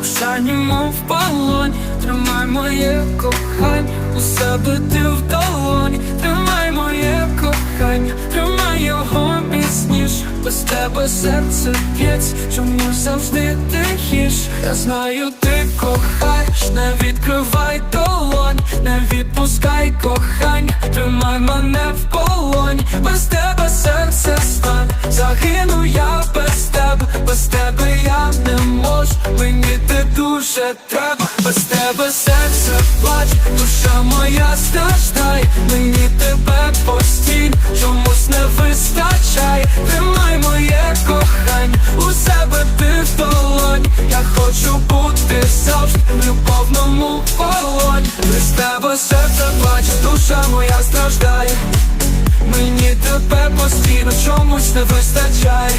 душа мов полонь, тримай моє кохання, у себе ти в долоні, тримай моє кохання, тримай його міцніш, без тебе серце б'ється, чому завжди тихіш? Я знаю, ти кохаєш, не відкривай долонь, не відпускай кохання, тримай мене в полоні, без тебе серце стане, загину я без тебе, без тебе дуже треба, без тебе серце плаче, душа моя страждає, мені тебе постійно, чомусь не вистачає, тримай моє кохання, у себе ти в долоні, я хочу бути завжди в любовному полоні, без тебе серце плаче, душа моя страждає. Мені тебе постійно чомусь не вистачає